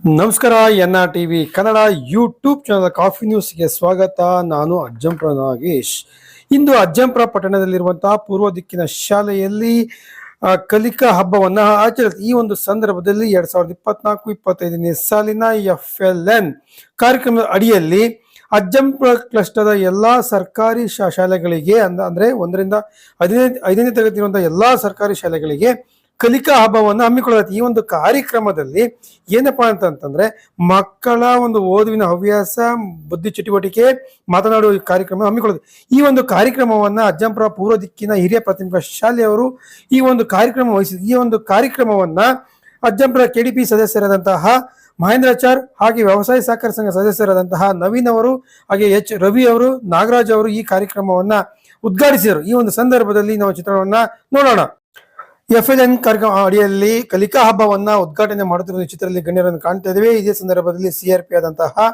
ನಮಸ್ಕಾರ N R TV Kannada YouTube channel coffee ನ್ಯೂಸ್ಗೆ ಸ್ವಾಗತ. ನಾನು ಅಜ್ಜಂಪುರ ನಾಗೇಶ್. ಇಂದು ಅಜ್ಜಂಪುರ ಪಟ್ಟಣದಲ್ಲಿರುವಂತಹ ಪೂರ್ವ ದಿಕ್ಕಿನ ಶಾಲೆಯಲ್ಲಿ ಕಲಿಕಾ ಹಬ್ಬವನ್ನ ಆಚರಿಸಿ ಈ ಒಂದು ಸಂದರ್ಭದಲ್ಲಿ ಎರಡ್ ಸಾವಿರದ ಇಪ್ಪತ್ನಾಲ್ಕು ಇಪ್ಪತ್ತೈದನೇ ಸಾಲಿನ ಎಫ್ ಎಲ್ ಎನ್ ಕಾರ್ಯಕ್ರಮದ ಅಡಿಯಲ್ಲಿ ಅಜ್ಜಂಪುರ ಕ್ಲಸ್ಟರ್ದ ಎಲ್ಲಾ ಸರ್ಕಾರಿ ಶಾಲೆಗಳಿಗೆ ಅಂದ ಅಂದ್ರೆ ಒಂದರಿಂದ ಹದಿನೈದು ಐದನೇ ತರಗತಿ ಇರುವಂತಹ ಎಲ್ಲಾ ಸರ್ಕಾರಿ ಶಾಲೆಗಳಿಗೆ ಕಲಿಕಾ ಹಬ್ಬವನ್ನು ಹಮ್ಮಿಕೊಳ್ಳುತ್ತೆ ಈ ಒಂದು ಕಾರ್ಯಕ್ರಮದಲ್ಲಿ ಏನಪ್ಪಾ ಅಂತಂತಂದ್ರೆ ಮಕ್ಕಳ ಒಂದು ಓದುವಿನ ಹವ್ಯಾಸ, ಬುದ್ಧಿ ಚಟುವಟಿಕೆ, ಮಾತನಾಡುವ ಕಾರ್ಯಕ್ರಮ ಹಮ್ಮಿಕೊಳ್ಳುತ್ತೆ ಈ ಒಂದು ಕಾರ್ಯಕ್ರಮವನ್ನ ಅಜ್ಜಂಪುರ ಪೂರ್ವ ದಿಕ್ಕಿನ ಹಿರಿಯ ಪ್ರಾಥಮಿಕ ಶಾಲೆಯವರು ಈ ಒಂದು ಕಾರ್ಯಕ್ರಮ ವಹಿಸಿದ್ರು. ಈ ಒಂದು ಕಾರ್ಯಕ್ರಮವನ್ನ ಅಜ್ಜಂಪುರ ಕೆಡಿಪಿ ಸದಸ್ಯರಾದಂತಹ ಮಹೇಂದ್ರಾಚಾರ್ ಹಾಗೆ ವ್ಯವಸಾಯ ಸಹಕಾರ ಸಂಘ ಸದಸ್ಯರಾದಂತಹ ನವೀನ್ ಅವರು ಹಾಗೆ ಎಚ್ ರವಿ ಅವರು, ನಾಗರಾಜ್ ಅವರು ಈ ಕಾರ್ಯಕ್ರಮವನ್ನ ಉದ್ಘಾಟಿಸಿದರು. ಈ ಒಂದು ಸಂದರ್ಭದಲ್ಲಿ ನಾವು ಚಿತ್ರವನ್ನ ನೋಡೋಣ. ಎಫ್ ಎಲ್ ಎನ್ ಕಾರ್ಯಕ್ರಮ ಅಡಿಯಲ್ಲಿ ಕಲಿಕಾ ಹಬ್ಬವನ್ನ ಉದ್ಘಾಟನೆ ಮಾಡುತ್ತಿರುವ ಚಿತ್ರದಲ್ಲಿ ಗಣ್ಯರನ್ನು ಕಾಣ್ತಾ ಇದ್ದೇವೆ. ಇದೇ ಸಂದರ್ಭದಲ್ಲಿ ಸಿಆರ್ ಪಿ ಆದಂತಹ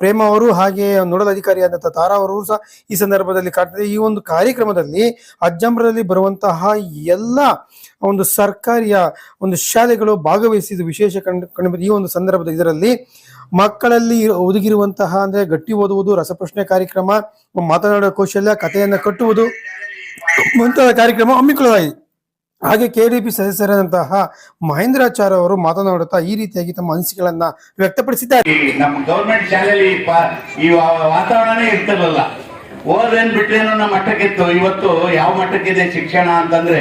ಪ್ರೇಮ ಅವರು ಹಾಗೆ ನೋಡಲ್ ಅಧಿಕಾರಿಯಾದಂತಹ ತಾರಾ ಅವರು ಸಹ ಈ ಸಂದರ್ಭದಲ್ಲಿ ಕಾಣ್ತಾ ಈ ಒಂದು ಕಾರ್ಯಕ್ರಮದಲ್ಲಿ ಅಜ್ಜಂಬರದಲ್ಲಿ ಬರುವಂತಹ ಎಲ್ಲ ಒಂದು ಸರ್ಕಾರಿಯ ಒಂದು ಶಾಲೆಗಳು ಭಾಗವಹಿಸಿದ ವಿಶೇಷ ಕಂಡು ಈ ಒಂದು ಸಂದರ್ಭದ ಇದರಲ್ಲಿ ಮಕ್ಕಳಲ್ಲಿ ಒದಗಿರುವಂತಹ ಅಂದ್ರೆ ಗಟ್ಟಿ ಓದುವುದು, ರಸಪ್ರಶ್ನೆ ಕಾರ್ಯಕ್ರಮ, ಮಾತನಾಡುವ ಕೌಶಲ್ಯ, ಕಥೆಯನ್ನು ಕಟ್ಟುವುದು ಮುಂತಾದ ಕಾರ್ಯಕ್ರಮ ಹಮ್ಮಿಕೊಳ್ಳಲಾಗಿದೆ. ಹಾಗೆ ಕೆಡಿಪಿ ಸದಸ್ಯರಾದಂತಹ ಮಹೇಂದ್ರಾಚಾರ್ಯ ಅವರು ಮಾತನಾಡುತ್ತಾ ಈ ರೀತಿಯಾಗಿ ತಮ್ಮ ಅನಿಸಿಕೆಗಳನ್ನ ವ್ಯಕ್ತಪಡಿಸಿದ್ದಾರೆ. ನಮ್ಮ ಗೌರ್ಮೆಂಟ್ ಶಾಲೆಯಲ್ಲಿ ಈ ಪಾ- ವಾತಾವರಣನೇ ಇರ್ತಿರ್ಲಿಲ್ಲ ಓದೇನ್ ಬಿಟ್ರೇನೋ ನಮ್ಮ ಮಟ್ಟಕ್ಕಿತ್ತು ಇವತ್ತು ಯಾವ ಮಟ್ಟಕ್ಕಿದೆ ಶಿಕ್ಷಣ ಅಂತಂದ್ರೆ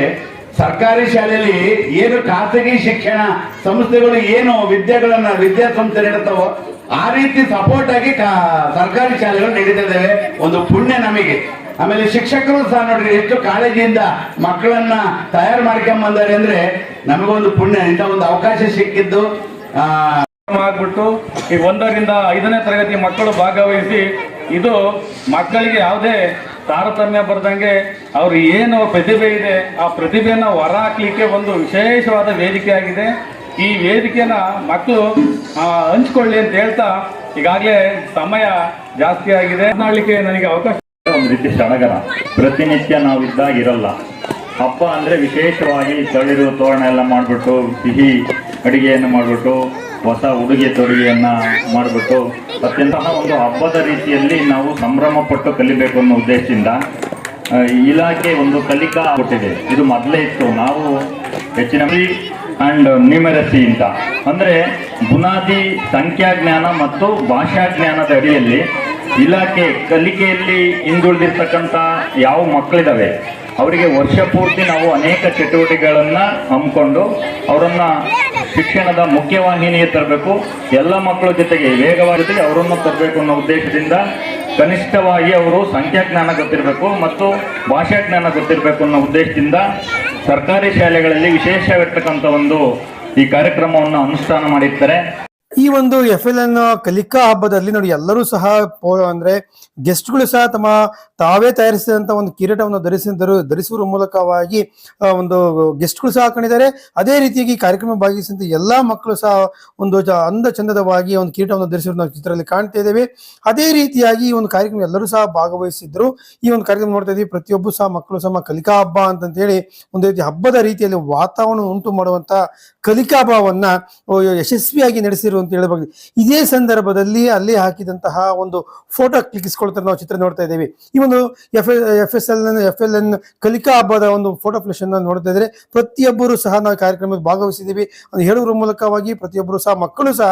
ಸರ್ಕಾರಿ ಶಾಲೆಯಲ್ಲಿ ಏನು ಖಾಸಗಿ ಶಿಕ್ಷಣ ಸಂಸ್ಥೆಗಳು ಏನು ವಿದ್ಯೆಗಳನ್ನ, ವಿದ್ಯಾಸಂಸ್ಥೆ ನೀಡುತ್ತವೋ ಆ ರೀತಿ ಸಪೋರ್ಟ್ ಆಗಿ ಕಾ- ಸರ್ಕಾರಿ ಶಾಲೆಗಳು ನಡೀತಿದ್ದಾವೆ ಒಂದು ಪುಣ್ಯ ನಮಗೆ. ಆಮೇಲೆ ಶಿಕ್ಷಕರು ಸಹ ನೋಡ್ರಿ ಎಷ್ಟು ಕಾಳಜಿಯಿಂದ ಮಕ್ಕಳನ್ನ ತಯಾರು ಮಾಡ್ಕೊಂಡ್ ಬಂದಾರೆ ಅಂದ್ರೆ ನಮಗೊಂದು ಪುಣ್ಯ, ಇಂಥ ಒಂದು ಅವಕಾಶ ಸಿಕ್ಕಿದ್ದು ಆಗ್ಬಿಟ್ಟು ಈ ಒಂದರಿಂದ ಐದನೇ ತರಗತಿ ಮಕ್ಕಳು ಭಾಗವಹಿಸಿ ಇದು ಮಕ್ಕಳಿಗೆ ಯಾವುದೇ ತಾರತಮ್ಯ ಬರ್ದಂಗೆ ಅವ್ರು ಏನು ಪ್ರತಿಭೆ ಇದೆ, ಆ ಪ್ರತಿಭೆಯನ್ನ ಹೊರ ಹಾಕ್ಲಿಕ್ಕೆ ಒಂದು ವಿಶೇಷವಾದ ವೇದಿಕೆ ಆಗಿದೆ. ಈ ವೇದಿಕೆನ ಮಕ್ಕಳು ಹಂಚ್ಕೊಳ್ಳಿ ಅಂತ ಹೇಳ್ತಾ ಈಗಾಗಲೇ ಸಮಯ ಜಾಸ್ತಿ ಆಗಿದೆ. ಮಾತನಾಡ್ಲಿಕ್ಕೆ ನನಗೆ ಅವಕಾಶ ಒಂದು ರೀತಿ ಸಡಗರ. ಪ್ರತಿನಿತ್ಯ ನಾವಿದ್ದಾಗ ಇರಲ್ಲ. ಹಬ್ಬ ಅಂದರೆ ವಿಶೇಷವಾಗಿ ತಳಿರು, ತೋರಣ ಎಲ್ಲ ಮಾಡಿಬಿಟ್ಟು, ಸಿಹಿ ಅಡುಗೆಯನ್ನು ಮಾಡಿಬಿಟ್ಟು, ಹೊಸ ಉಡುಗೆ ತೊಡುಗೆಯನ್ನು ಮಾಡಿಬಿಟ್ಟು ಅತ್ಯಂತಹ ಒಂದು ಹಬ್ಬದ ರೀತಿಯಲ್ಲಿ ನಾವು ಸಂಭ್ರಮ ಪಟ್ಟು ಕಲಿಬೇಕು ಅನ್ನೋ ಉದ್ದೇಶದಿಂದ ಇಲಾಖೆ ಒಂದು ಕಲಿಕಾ ಕೊಟ್ಟಿದೆ ಇದು ಮೊದಲೇ ಇತ್ತು. ನಾವು ಹೆಚ್ಚಿನ ಆ್ಯಂಡ್ ನ್ಯೂಮೆರಸಿ ಅಂತ ಅಂದರೆ ಬುನಾದಿ, ಸಂಖ್ಯಾಜ್ಞಾನ ಮತ್ತು ಭಾಷಾಜ್ಞಾನದ ಅಡಿಯಲ್ಲಿ ಇಲಾಖೆ ಕಲಿಕೆಯಲ್ಲಿ ಹಿಂದುಳಿದಿರ್ತಕ್ಕಂಥ ಯಾವ ಮಕ್ಕಳಿದ್ದಾವೆ ಅವರಿಗೆ ವರ್ಷ ಪೂರ್ತಿ ನಾವು ಅನೇಕ ಚಟುವಟಿಕೆಗಳನ್ನು ಹಮ್ಮಿಕೊಂಡು ಅವರನ್ನು ಶಿಕ್ಷಣದ ಮುಖ್ಯವಾಹಿನಿಗೆ ತರಬೇಕು. ಎಲ್ಲ ಮಕ್ಕಳ ಜೊತೆಗೆ ವೇಗವಾದ ಜೊತೆಗೆ ಅವರನ್ನು ತರಬೇಕು ಅನ್ನೋ ಉದ್ದೇಶದಿಂದ ಕನಿಷ್ಠವಾಗಿ ಅವರು ಸಂಖ್ಯಾಜ್ಞಾನ ಗೊತ್ತಿರಬೇಕು ಮತ್ತು ಭಾಷಾಜ್ಞಾನ ಗೊತ್ತಿರಬೇಕು ಅನ್ನೋ ಉದ್ದೇಶದಿಂದ ಸರ್ಕಾರಿ ಶಾಲೆಗಳಲ್ಲಿ ವಿಶೇಷವಾಗಿರ್ತಕ್ಕಂಥ ಒಂದು ಈ ಕಾರ್ಯಕ್ರಮವನ್ನು ಅನುಷ್ಠಾನ ಮಾಡಿರ್ತಾರೆ. ಈ ಒಂದು ಎಫ್ ಎಲ್ ಎನ್ ಕಲಿಕಾ ಹಬ್ಬದಲ್ಲಿ ನೋಡಿ ಎಲ್ಲರೂ ಸಹ ಅಂದ್ರೆ ಗೆಸ್ಟ್ಗಳು ಸಹ ತಮ್ಮ ತಾವೇ ತಯಾರಿಸಿದಂತ ಒಂದು ಕಿರೀಟವನ್ನು ಧರಿಸಿದರು ಧರಿಸುವ ಮೂಲಕವಾಗಿ ಒಂದು ಗೆಸ್ಟ್ಗಳು ಸಹ ಕಂಡಿದ್ದಾರೆ ಅದೇ ರೀತಿಯಾಗಿ ಕಾರ್ಯಕ್ರಮ ಭಾಗಿಸಿದಂಥ ಎಲ್ಲಾ ಮಕ್ಕಳು ಸಹ ಒಂದು ಅಂದ ಚಂದದವಾಗಿ ಒಂದು ಕಿರೀಟವನ್ನು ಧರಿಸಿರುವ ನಾವು ಚಿತ್ರದಲ್ಲಿ ಕಾಣ್ತಾ ಇದ್ದೇವೆ. ಅದೇ ರೀತಿಯಾಗಿ ಈ ಒಂದು ಕಾರ್ಯಕ್ರಮ ಎಲ್ಲರೂ ಸಹ ಭಾಗವಹಿಸಿದ್ರು ಈ ಒಂದು ಕಾರ್ಯಕ್ರಮ ನೋಡ್ತಾ ಇದ್ದೀವಿ. ಪ್ರತಿಯೊಬ್ಬರು ಸಹ ಮಕ್ಕಳು ಸಹ ಕಲಿಕಾ ಹಬ್ಬ ಅಂತ ಹೇಳಿ ಒಂದು ರೀತಿ ಹಬ್ಬದ ರೀತಿಯಲ್ಲಿ ವಾತಾವರಣ ಉಂಟು ಮಾಡುವಂತ ಕಲಿಕಾ ಹಬ್ಬವನ್ನ ಯಶಸ್ವಿಯಾಗಿ ನಡೆಸಿರು ಅಂತ ಹೇಳಬಹುದು. ಇದೇ ಸಂದರ್ಭದಲ್ಲಿ ಅಲ್ಲಿ ಹಾಕಿದಂತಹ ಒಂದು ಫೋಟೋ ಕ್ಲಿಕ್ಕಿಸ್ಕೊಳ್ತಾರೆ ನಾವು ಚಿತ್ರ ನೋಡ್ತಾ ಇದ್ದೇವೆ. ಈ ಒಂದು F F S L F L N ಕಲಿಕಾ ಹಬ್ಬದ ಒಂದು ಫೋಟೋ ಫ್ಲೆಷನ್ ನೋಡ್ತಾ ಇದ್ರೆ ಪ್ರತಿಯೊಬ್ಬರು ಸಹ ನಾವು ಕಾರ್ಯಕ್ರಮದಲ್ಲಿ ಭಾಗವಹಿಸಿದ್ದೀವಿ. ಅದು ಹೇಳುವ ಮೂಲಕವಾಗಿ ಪ್ರತಿಯೊಬ್ಬರು ಸಹ ಮಕ್ಕಳು ಸಹ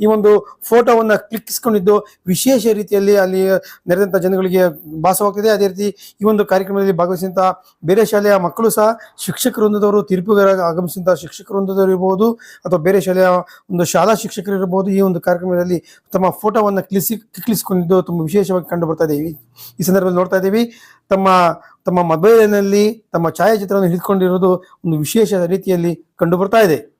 ಈ ಒಂದು ಫೋಟೋವನ್ನು ಕ್ಲಿಕ್ಕಿಸ್ಕೊಂಡಿದ್ದು ವಿಶೇಷ ರೀತಿಯಲ್ಲಿ ಅಲ್ಲಿ ನೆರೆದಂಥ ಜನಗಳಿಗೆ ಭಾಸವಾಗ್ತಿದೆ. ಅದೇ ರೀತಿ ಈ ಒಂದು ಕಾರ್ಯಕ್ರಮದಲ್ಲಿ ಭಾಗವಹಿಸಿದಂಥ ಬೇರೆ ಶಾಲೆಯ ಮಕ್ಕಳು ಸಹ ಶಿಕ್ಷಕ ವೃಂದದವರು ತೀರ್ಪುಗಾರ ಆಗಮಿಸಿದಂಥ ಶಿಕ್ಷಕ ವೃಂದದವರು ಇರಬಹುದು ಅಥವಾ ಬೇರೆ ಶಾಲೆಯ ಒಂದು ಶಾಲಾ ಶಿಕ್ಷಕರು ಇರಬಹುದು ಈ ಒಂದು ಕಾರ್ಯಕ್ರಮದಲ್ಲಿ ತಮ್ಮ ಫೋಟೋವನ್ನು ಕ್ಲಿಸಿ ಕ್ಲಿಸ್ಕೊಂಡಿದ್ದು ತುಂಬ ವಿಶೇಷವಾಗಿ ಕಂಡು ಬರ್ತಾ ಇದೆ. ಈ- ಈ ಸಂದರ್ಭದಲ್ಲಿ ನೋಡ್ತಾ ಇದ್ದೀವಿ, ತಮ್ಮ ತಮ್ಮ ಮೊಬೈಲಿನಲ್ಲಿ ತಮ್ಮ ಛಾಯಾಚಿತ್ರವನ್ನು ಹಿಡಿದುಕೊಂಡಿರೋದು ಒಂದು ವಿಶೇಷ ರೀತಿಯಲ್ಲಿ ಕಂಡು ಬರ್ತಾ ಇದೆ.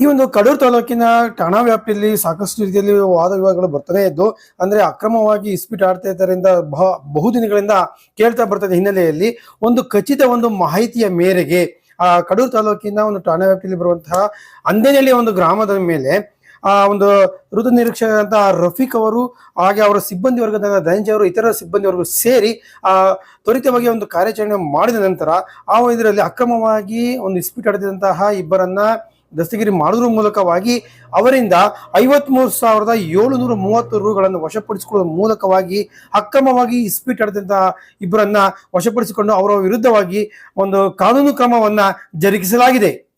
ಈ ಒಂದು ಕಡೂರು ತಾಲೂಕಿನ ಠಾಣಾ ವ್ಯಾಪ್ತಿಯಲ್ಲಿ ಸಾಕಷ್ಟು ರೀತಿಯಲ್ಲಿ ವಾದ ವಿವಾದಗಳು ಬರ್ತಾನೆ ಇದ್ದು, ಅಂದ್ರೆ ಅಕ್ರಮವಾಗಿ ಇಸ್ಪೀಟ್ ಆಡ್ತಾ ಇದ್ದರಿಂದ ಬಹ ಬಹುದಿನಗಳಿಂದ ಕೇಳ್ತಾ ಬರ್ತದೆ ಹಿನ್ನೆಲೆಯಲ್ಲಿ. ಒಂದು ಖಚಿತ ಒಂದು ಮಾಹಿತಿಯ ಮೇರೆಗೆ, ಆ ಕಡೂರು ತಾಲೂಕಿನ ಒಂದು ಠಾಣಾ ವ್ಯಾಪ್ತಿಯಲ್ಲಿ ಬರುವಂತಹ ಅಂದೇನಳ್ಳಿಯ ಒಂದು ಗ್ರಾಮದ ಮೇಲೆ, ಆ ಒಂದು ಋತು ನಿರೀಕ್ಷಕ ರಫೀಕ್ ಅವರು, ಹಾಗೆ ಅವರ ಸಿಬ್ಬಂದಿ ವರ್ಗದ ಧನಂಜಯ ಅವರು, ಇತರ ಸಿಬ್ಬಂದಿ ವರ್ಗ ಸೇರಿ, ಆ ತ್ವರಿತವಾಗಿ ಒಂದು ಕಾರ್ಯಾಚರಣೆ ಮಾಡಿದ ನಂತರ, ಆ ಇದರಲ್ಲಿ ಅಕ್ರಮವಾಗಿ ಒಂದು ಇಸ್ಪೀಟ್ ಆಡಿದಂತಹ ಇಬ್ಬರನ್ನ ದಸ್ತಗಿರಿ ಮಾಡುವುದರ ಮೂಲಕವಾಗಿ ಅವರಿಂದ ಐವತ್ಮೂರು ಸಾವಿರದ ಏಳುನೂರ ಮೂವತ್ತು ರೂಗಳನ್ನು ವಶಪಡಿಸಿಕೊಳ್ಳುವ ಮೂಲಕವಾಗಿ ಅಕ್ರಮವಾಗಿ ಇಸ್ಪೀಟ್ ಆಡಿದಂತಹ ಇಬ್ಬರನ್ನ ವಶಪಡಿಸಿಕೊಂಡು ಅವರ ವಿರುದ್ಧವಾಗಿ ಒಂದು ಕಾನೂನು ಕ್ರಮವನ್ನ ಜರುಗಿಸಲಾಗಿದೆ.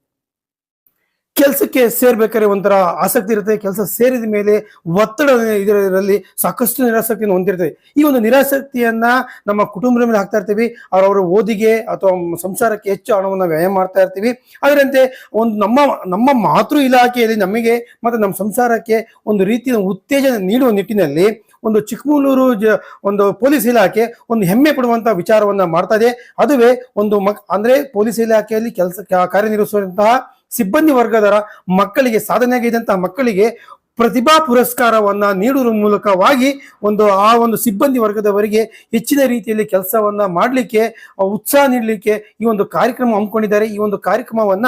ಕೆಲಸಕ್ಕೆ ಸೇರ್ಬೇಕಾದ್ರೆ ಒಂಥರ ಆಸಕ್ತಿ ಇರುತ್ತೆ, ಕೆಲಸ ಸೇರಿದ ಮೇಲೆ ಒತ್ತಡ ಇದರಲ್ಲಿ ಸಾಕಷ್ಟು ನಿರಾಸಕ್ತಿಯನ್ನು ಹೊಂದಿರ್ತೇವೆ ಈ ಒಂದು ನಿರಾಸಕ್ತಿಯನ್ನ ನಮ್ಮ ಕುಟುಂಬದ ಮೇಲೆ ಹಾಕ್ತಾ ಇರ್ತೀವಿ ಅವರವರ ಓದಿಗೆ ಅಥವಾ ಸಂಸಾರಕ್ಕೆ ಹೆಚ್ಚು ಹಣವನ್ನು ವ್ಯಯ ಮಾಡ್ತಾ ಇರ್ತೀವಿ. ಅದರಂತೆ ಒಂದು ನಮ್ಮ ನಮ್ಮ ಮಾತೃ ಇಲಾಖೆಯಲ್ಲಿ ನಮಗೆ ಮತ್ತೆ ನಮ್ಮ ಸಂಸಾರಕ್ಕೆ ಒಂದು ರೀತಿಯ ಉತ್ತೇಜನ ನೀಡುವ ನಿಟ್ಟಿನಲ್ಲಿ ಒಂದು ಚಿಕ್ಕಮಗಳೂರು ಜ, ಒಂದು ಪೊಲೀಸ್ ಇಲಾಖೆ ಒಂದು ಹೆಮ್ಮೆ ಪಡುವಂತಹ ವಿಚಾರವನ್ನ ಮಾಡ್ತಾ ಇದೆ. ಅದುವೇ ಒಂದು ಮಕ್, ಅಂದ್ರೆ ಪೊಲೀಸ್ ಇಲಾಖೆಯಲ್ಲಿ ಕೆಲಸ, ಕಾರ್ಯನಿರ್ವಹಿಸುವಂತಹ ಸಿಬ್ಬಂದಿ ವರ್ಗದರ ಮಕ್ಕಳಿಗೆ ಸಾಧನೆಯಾಗಿದ್ದಂತಹ ಮಕ್ಕಳಿಗೆ ಪ್ರತಿಭಾ ಪುರಸ್ಕಾರವನ್ನ ನೀಡುವ ಮೂಲಕವಾಗಿ ಒಂದು ಆ ಒಂದು ಸಿಬ್ಬಂದಿ ವರ್ಗದವರಿಗೆ ಹೆಚ್ಚಿನ ರೀತಿಯಲ್ಲಿ ಕೆಲಸವನ್ನ ಮಾಡಲಿಕ್ಕೆ ಉತ್ಸಾಹ ನೀಡಲಿಕ್ಕೆ ಈ ಒಂದು ಕಾರ್ಯಕ್ರಮ ಹಮ್ಮಿಕೊಂಡಿದ್ದಾರೆ. ಈ ಒಂದು ಕಾರ್ಯಕ್ರಮವನ್ನ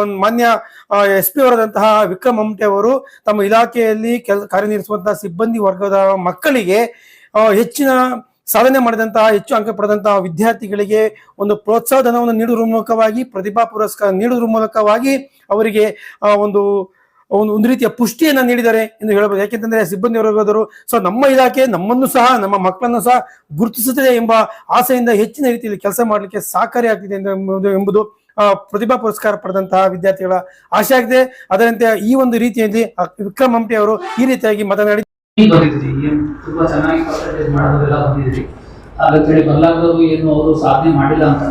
ಒಂದು ಮಾನ್ಯ ಎಸ್ ಪಿ ಅವರಾದಂತಹ ವಿಕ್ರಮ್ ಮಮಟೆ ಅವರು ತಮ್ಮ ಇಲಾಖೆಯಲ್ಲಿ ಕೆಲ ಕಾರ್ಯನಿರ್ವಹಿಸುವಂತಹ ಸಿಬ್ಬಂದಿ ವರ್ಗದ ಮಕ್ಕಳಿಗೆ ಹೆಚ್ಚಿನ ಸಾಧನೆ ಮಾಡಿದಂತಹ ಹೆಚ್ಚು ಅಂಕ ಪಡೆದಂತಹ ವಿದ್ಯಾರ್ಥಿಗಳಿಗೆ ಒಂದು ಪ್ರೋತ್ಸಾಹ ಧನವನ್ನು ನೀಡುವ ಮೂಲಕವಾಗಿ, ಪ್ರತಿಭಾ ಪುರಸ್ಕಾರ ನೀಡುವುದರ ಮೂಲಕವಾಗಿ ಅವರಿಗೆ ಒಂದು ಒಂದು ಒಂದು ರೀತಿಯ ಪುಷ್ಟಿಯನ್ನು ನೀಡಿದ್ದಾರೆ ಎಂದು ಹೇಳಬಹುದು. ಯಾಕೆಂತಂದ್ರೆ ಸಿಬ್ಬಂದಿ ವರ್ಗದವರು ಸೊ ನಮ್ಮ ಇಲಾಖೆ ನಮ್ಮನ್ನು ಸಹ, ನಮ್ಮ ಮಕ್ಕಳನ್ನು ಸಹ ಗುರುತಿಸುತ್ತದೆ ಎಂಬ ಆಸೆಯಿಂದ ಹೆಚ್ಚಿನ ರೀತಿಯಲ್ಲಿ ಕೆಲಸ ಮಾಡಲಿಕ್ಕೆ ಸಹಕಾರಿಯಾಗ್ತಿದೆ ಎಂಬುದು ಪ್ರತಿಭಾ ಪುರಸ್ಕಾರ ಪಡೆದಂತಹ ವಿದ್ಯಾರ್ಥಿಗಳ ಆಶೆ ಆಗಿದೆ. ಅದರಂತೆ ಈ ಒಂದು ರೀತಿಯಲ್ಲಿ ವಿಕ್ರಮ್ ಹಂಪಿ ಅವರು ಈ ರೀತಿಯಾಗಿ ಮಾತನಾಡಿ ಬಂದಿದ್ರಿ ಏನ್ ತುಂಬಾ ಚೆನ್ನಾಗಿ ಪರ್ಸೆಂಟೇಜ್ ಮಾಡೋದೆಲ್ಲ ಬಂದಿದ್ರಿ ಹಾಗಂತೇಳಿ ಬರಲಾಗದವರು ಏನು ಅವರು ಸಾಧನೆ ಮಾಡಿಲ್ಲ ಅಂತ.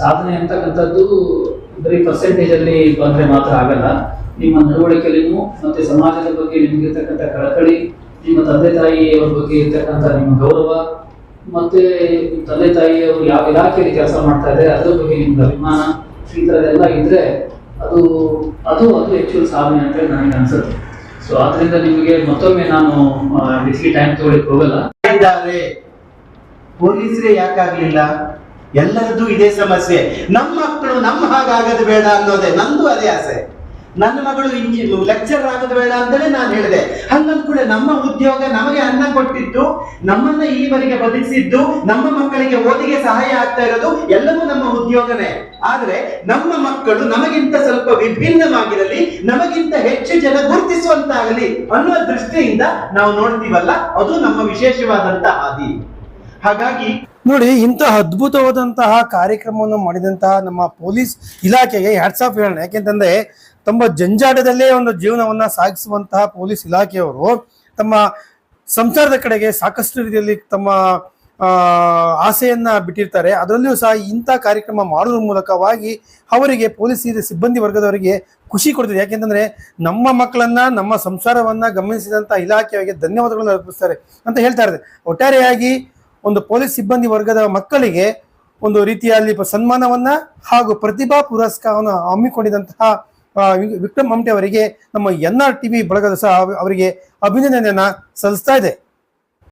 ಸಾಧನೆ ಅಂತಕ್ಕಂಥದ್ದು ಬರೀ ಪರ್ಸೆಂಟೇಜ್ ಅಲ್ಲಿ ಬಂದ್ರೆ ಮಾತ್ರ ಆಗಲ್ಲ. ನಿಮ್ಮ ನಡವಳಿಕೆಯಲ್ಲಿನೂ ಮತ್ತೆ ಸಮಾಜದ ಬಗ್ಗೆ ನಿಮಗಿರ್ತಕ್ಕಂಥ ಕಳಕಳಿ, ನಿಮ್ಮ ತಂದೆ ತಾಯಿಯವ್ರ ಬಗ್ಗೆ ಇರ್ತಕ್ಕಂಥ ನಿಮ್ಮ ಗೌರವ, ಮತ್ತೆ ತಂದೆ ತಾಯಿಯವರು ಯಾವ ಇಲಾಖೆಯಲ್ಲಿ ಕೆಲಸ ಮಾಡ್ತಾ ಇದ್ದಾರೆ, ಅದ್ರ ಬಗ್ಗೆ ನಿಮ್ಗೆ ಅಭಿಮಾನ, ಈ ಥರದ್ದೆಲ್ಲ ಇದ್ರೆ ಅದು ಅದು ಅದು ಹೆಚ್ಚು ಸಾಧನೆ ಅಂತ ಹೇಳಿ ನನಗೆ ಅನ್ಸುತ್ತೆ. ಸೊ ಆದ್ರಿಂದ ನಿಮಗೆ ಮತ್ತೊಮ್ಮೆ ನಾನು ಬಿಸಿ ಟೈಮ್ ತಗೊಳ್ಳಿಕ್ಕೆ ಹೋಗಲ್ಲ. ಪೊಲೀಸರೇ ಯಾಕಾಗ್ಲಿಲ್ಲ? ಎಲ್ಲರದ್ದು ಇದೇ ಸಮಸ್ಯೆ. ನಮ್ಮ ಮಕ್ಕಳು ನಮ್ಮ ಹಾಗಾಗದು ಬೇಡ ಅನ್ನೋದೇ, ನಂದು ಅದೇ ಆಸೆ. ನನ್ನ ಮಗಳು ಇಂಜಿನ್ ಲೆಕ್ಚರ್ ಆಗೋದು ಬೇಡ ಅಂತಲೇ ನಾನು ಹೇಳಿದೆ. ಹಂಗಂದ್ ಕೂಡ ನಮ್ಮ ಉದ್ಯೋಗ ನಮಗೆ ಅನ್ನ ಕೊಟ್ಟಿದ್ದು, ನಮ್ಮನ್ನ ಇಲ್ಲಿವರೆಗೆ ಬದುಕಿಸಿದ್ದು, ನಮ್ಮ ಮಕ್ಕಳಿಗೆ ಓದಿಗೆ ಸಹಾಯ ಆಗ್ತಾ ಇರೋದು ಎಲ್ಲವೂ ನಮ್ಮ ಉದ್ಯೋಗನೇ. ಆದ್ರೆ ನಮ್ಮ ಮಕ್ಕಳು ನಮಗಿಂತ ಸ್ವಲ್ಪ ವಿಭಿನ್ನವಾಗಿರಲಿ, ನಮಗಿಂತ ಹೆಚ್ಚು ಜನ ಗುರುತಿಸುವಂತಾಗಲಿ ಅನ್ನುವ ದೃಷ್ಟಿಯಿಂದ ನಾವು ನೋಡ್ತೀವಲ್ಲ, ಅದು ನಮ್ಮ ವಿಶೇಷವಾದಂತ ಹಾದಿ. ಹಾಗಾಗಿ ನೋಡಿ ಇಂತಹ ಅದ್ಭುತವಾದಂತಹ ಕಾರ್ಯಕ್ರಮವನ್ನು ಮಾಡಿದಂತಹ ನಮ್ಮ ಪೊಲೀಸ್ ಇಲಾಖೆಗೆ ಹ್ಯಾಟ್ಸ್ ಆಫ್ ಹೇಳೋಣ ಯಾಕೆಂತಂದ್ರೆ ತಮ್ಮ ಜಂಜಾಟದಲ್ಲೇ ಒಂದು ಜೀವನವನ್ನ ಸಾಗಿಸುವಂತಹ ಪೊಲೀಸ್ ಇಲಾಖೆಯವರು ತಮ್ಮ ಸಂಸಾರದ ಕಡೆಗೆ ಸಾಕಷ್ಟು ರೀತಿಯಲ್ಲಿ ತಮ್ಮ ಆಸೆಯನ್ನ ಬಿಟ್ಟಿರ್ತಾರೆ. ಅದರಲ್ಲಿಯೂ ಸಹ ಇಂಥ ಕಾರ್ಯಕ್ರಮ ಮಾಡುವ ಮೂಲಕವಾಗಿ ಅವರಿಗೆ ಪೊಲೀಸ್ ಸಿಬ್ಬಂದಿ ವರ್ಗದವರಿಗೆ ಖುಷಿ ಕೊಡ್ತಿದೆ. ಯಾಕೆಂತಂದ್ರೆ ನಮ್ಮ ಮಕ್ಕಳನ್ನ, ನಮ್ಮ ಸಂಸಾರವನ್ನ ಗಮನಿಸಿದಂತ ಇಲಾಖೆಯವರಿಗೆ ಧನ್ಯವಾದಗಳನ್ನು ಅರ್ಪಿಸ್ತಾರೆ ಅಂತ ಹೇಳ್ತಾ ಇದ್ದಾರೆ. ಒಟ್ಟಾರೆಯಾಗಿ ಒಂದು ಪೊಲೀಸ್ ಸಿಬ್ಬಂದಿ ವರ್ಗದ ಮಕ್ಕಳಿಗೆ ಒಂದು ರೀತಿಯಲ್ಲಿ ಸನ್ಮಾನವನ್ನ ಹಾಗೂ ಪ್ರತಿಭಾ ಪುರಸ್ಕಾರವನ್ನು ಹಮ್ಮಿಕೊಂಡಿದಂತಹ ವಿಕ್ರಮ್ ಅಂಟೆ ಅವರಿಗೆ ನಮ್ಮ ಎನ್ ಆರ್ ಟಿವಿ ಬಳಗದ ಸಹ ಅವರಿಗೆ ಅಭಿನಂದನೆಯನ್ನ ಸಲ್ಲಿಸ್ತಾ ಇದೆ.